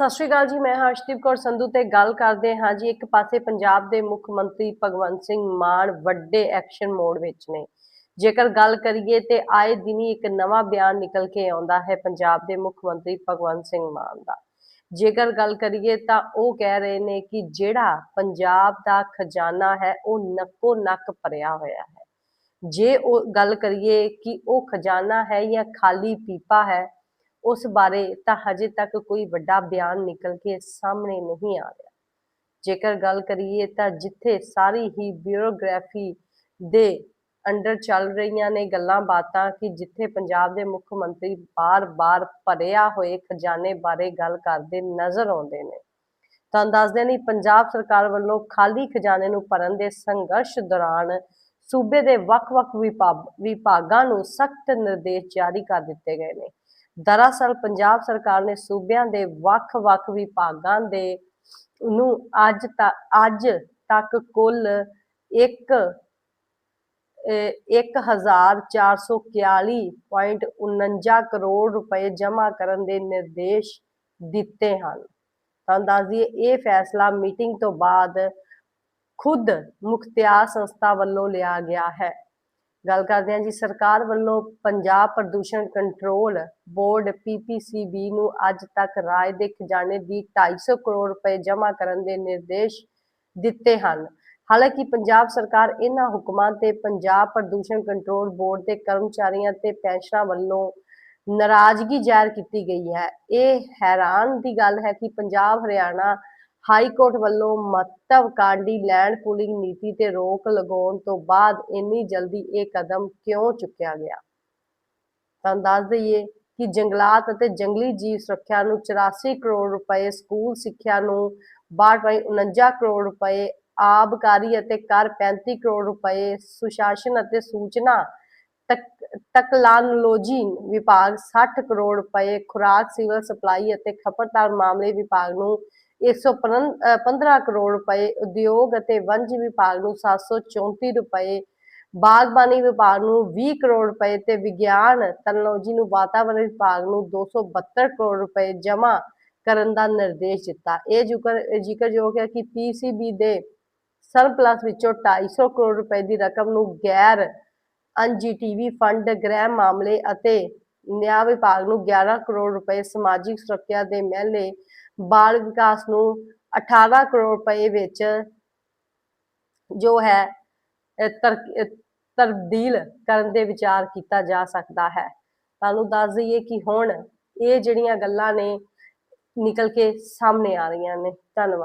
ਸਤਿ ਸ਼੍ਰੀ ਅਕਾਲ ਜੀ, ਮੈਂ ਹਰਸ਼ਦੀਪ ਕੌਰ ਸੰਧੂ ਤੇ ਗੱਲ ਕਰਦੇ ਹਾਂ ਜੀ, ਇੱਕ ਪਾਸੇ ਪੰਜਾਬ ਦੇ ਮੁੱਖ ਮੰਤਰੀ ਭਗਵੰਤ ਸਿੰਘ ਮਾਨ ਵੱਡੇ ਐਕਸ਼ਨ ਮੋਡ ਵਿੱਚ ਨੇ। ਜੇਕਰ ਗੱਲ ਕਰੀਏ ਤੇ ਆਏ ਦਿਨੀ ਇੱਕ ਨਵਾਂ ਬਿਆਨ ਨਿਕਲ ਕੇ ਆਉਂਦਾ ਹੈ ਪੰਜਾਬ ਦੇ ਮੁੱਖ ਮੰਤਰੀ ਭਗਵੰਤ ਸਿੰਘ ਮਾਨ ਦਾ। ਜੇਕਰ ਗੱਲ ਕਰੀਏ ਤਾਂ ਉਹ ਕਹਿ ਰਹੇ ਨੇ ਕਿ ਜਿਹੜਾ ਪੰਜਾਬ ਦਾ ਖਜ਼ਾਨਾ ਹੈ, ਉਹ ਨੱਕੋ ਨੱਕ ਭਰਿਆ ਹੋਇਆ ਹੈ। ਜੇ ਉਹ ਗੱਲ ਕਰੀਏ ਕਿ ਉਹ ਖਜ਼ਾਨਾ ਹੈ ਜਾਂ ਖਾਲੀ ਪੀਪਾ ਹੈ ਉਸ ਬਾਰੇ ਤਾਂ ਹਜੇ ਤੱਕ ਕੋਈ ਵੱਡਾ ਬਿਆਨ ਨਿਕਲ ਕੇ ਸਾਹਮਣੇ ਨਹੀਂ ਆ ਰਿਹਾ। ਜੇਕਰ ਗੱਲ ਕਰੀਏ ਤਾਂ ਜਿੱਥੇ ਸਾਰੀ ਹੀ ਬਿਊਰੋਗ੍ਰਾਫੀ ਦੇ ਅੰਡਰ ਚੱਲ ਰਹੀਆਂ ਨੇ ਗੱਲਾਂ ਬਾਤਾਂ ਕਿ ਜਿੱਥੇ ਪੰਜਾਬ ਦੇ ਮੁੱਖ ਮੰਤਰੀ ਬਾਰ-ਬਾਰ ਭਰਿਆ ਹੋਏ ਖਜ਼ਾਨੇ ਬਾਰੇ ਗੱਲ ਕਰਦੇ ਨਜ਼ਰ ਆਉਂਦੇ ਨੇ। ਤਾਂ ਦੱਸਦੇ ਨਹੀਂ ਪੰਜਾਬ ਸਰਕਾਰ ਵੱਲੋਂ ਖਾਲੀ ਖਜ਼ਾਨੇ ਨੂੰ ਭਰਨ ਦੇ ਸੰਘਰਸ਼ ਦੌਰਾਨ ਸੂਬੇ ਦੇ ਵੱਖ-ਵੱਖ ਵਿਭਾਗਾਂ ਨੂੰ ਸਖਤ ਨਿਰਦੇਸ਼ ਜਾਰੀ ਕਰ ਦਿੱਤੇ ਗਏ ਨੇ। ਦਰਅਸਲ ਪੰਜਾਬ ਸਰਕਾਰ ਨੇ ਸੂਬਿਆਂ ਦੇ ਵੱਖ-ਵੱਖ ਵਿਭਾਗਾਂ ਦੇ ਨੂੰ ਅੱਜ ਤੱਕ ਅੱਜ ਤੱਕ ਕੁੱਲ 1 1441.49 ਕਰੋੜ ਰੁਪਏ ਜਮ੍ਹਾਂ ਕਰਨ ਦੇ ਨਿਰਦੇਸ਼ ਦਿੱਤੇ ਹਨ। ਤਾਂ ਦੱਸ ਦਈਏ, ਇਹ ਫੈਸਲਾ ਮੀਟਿੰਗ ਤੋਂ ਬਾਅਦ ਖੁਦ ਮੁਖਤਿਆਰ ਸੰਸਥਾ ਵੱਲੋਂ ਲਿਆ ਗਿਆ ਹੈ। ਗੱਲ ਕਰਦੇ ਹਾਂ ਜੀ ਸਰਕਾਰ ਵੱਲੋਂ ਪੰਜਾਬ ਪ੍ਰਦੂਸ਼ਣ ਕੰਟਰੋਲ ਬੋਰਡ ਪੀਪੀਸੀਬੀ ਨੂੰ ਅੱਜ ਤੱਕ ਰਾਜ ਦੇ ਖਜ਼ਾਨੇ ਦੀ 250 ਕਰੋੜ ਰੁਪਏ ਜਮ੍ਹਾਂ ਕਰਨ ਦੇ ਨਿਰਦੇਸ਼ ਦਿੱਤੇ ਹਨ। ਹਾਲਾਂਕਿ ਪੰਜਾਬ ਸਰਕਾਰ ਇਹਨਾਂ ਹੁਕਮਾਂ ਤੇ ਪੰਜਾਬ ਪ੍ਰਦੂਸ਼ਣ ਕੰਟਰੋਲ ਬੋਰਡ ਦੇ ਕਰਮਚਾਰੀਆਂ ਤੇ ਪੈਨਸ਼ਨਰਾਂ ਵੱਲੋਂ ਨਾਰਾਜ਼ਗੀ ਜ਼ਾਹਿਰ ਕੀਤੀ ਗਈ ਹੈ। ਇਹ ਹੈਰਾਨ ਦੀ ਗੱਲ ਹੈ ਕਿ ਪੰਜਾਬ, ਹਰਿਆਣਾ ਹਾਈ ਕੋਰਟ ਵੱਲੋਂ ਮਹੱਤਵਕਾਂਡੀ ਲੈਂਡ ਪੂਲਿੰਗ ਨੀਤੀ ਤੇ ਰੋਕ ਲਗਾਉਣ ਤੋਂ ਬਾਅਦ ਇੰਨੀ ਜਲਦੀ ਇਹ ਕਦਮ ਕਿਉਂ ਚੁੱਕਿਆ ਗਿਆ? ਤਾਂ ਦੱਸ ਦਈਏ ਕਿ ਜੰਗਲਾਤ ਅਤੇ ਜੰਗਲੀ ਜੀਵ ਸੁਰੱਖਿਆ ਨੂੰ 84 ਕਰੋੜ ਰੁਪਏ, ਸਕੂਲ ਸਿੱਖਿਆ ਨੂੰ 62.49 ਕਰੋੜ ਰੁਪਏ, ਆਬਕਾਰੀ ਅਤੇ ਕਰ 35 ਕਰੋੜ ਰੁਪਏ, ਸੁਸ਼ਾਸਨ ਅਤੇ ਸੂਚਨਾ ਤਕ ਤਕਨਾਲੋਜੀ ਵਿਭਾਗ 60 ਕਰੋੜ ਰੁਪਏ, ਖੁਰਾਕ, ਸਿਵਲ ਸਪਲਾਈ ਅਤੇ ਖਪਤਕਾਰ ਮਾਮਲੇ ਵਿਭਾਗ ਨੂੰ 115 ਕਰੋੜ ਰੁਪਏ ਉਦਯੋਗ ਅਤੇ ਵਣਜ ਵਿਭਾਗ ਨੂੰ 734 ਰੁਪਏ, ਬਾਗਬਾਨੀ ਵਿਭਾਗ ਨੂੰ 20 ਕਰੋੜ ਰੁਪਏ ਤੇ ਵਿਗਿਆਨ, ਤਕਨਾਲੋਜੀ ਨੂੰ ਵਾਤਾਵਰਣ ਵਿਭਾਗ ਨੂੰ 272 ਕਰੋੜ ਰੁਪਏ ਜਮ੍ਹਾਂ ਕਰਨ ਦਾ ਨਿਰਦੇਸ਼ ਦਿੱਤਾ। ਇਹ ਜ਼ਿਕਰ, ਜ਼ਿਕਰਯੋਗ ਹੈ ਕਿ ਪੀਸੀਬੀ ਦੇ ਸਰਪਲਸ ਵਿੱਚੋਂ 250 ਕਰੋੜ ਰੁਪਏ ਦੀ ਰਕਮ ਨੂੰ ਗੈਰ ਐਨਜੀਟੀਵੀ ਫੰਡ, ਗ੍ਰਹਿ ਮਾਮਲੇ ਅਤੇ ਨਿਆਂ ਵਿਭਾਗ ਨੂੰ 11 ਕਰੋੜ ਰੁਪਏ ਸਮਾਜਿਕ ਸੁਰੱਖਿਆ ਦੇ ਮਹਿਲੇ ਬਾਲ ਵਿਕਾਸ ਨੂੰ 18 ਕਰੋੜ ਰੁਪਏ ਵਿੱਚ ਜੋ ਹੈ ਅਹ ਤਬਦੀਲ ਕਰਨ ਦੇ ਵਿਚਾਰ ਕੀਤਾ ਜਾ ਸਕਦਾ ਹੈ। ਤੁਹਾਨੂੰ ਦੱਸ ਦਈਏ ਕਿ ਹੁਣ ਇਹ ਜਿਹੜੀਆਂ ਗੱਲਾਂ ਨੇ ਨਿਕਲ ਕੇ ਸਾਹਮਣੇ ਆ ਰਹੀਆਂ ਨੇ। ਧੰਨਵਾਦ।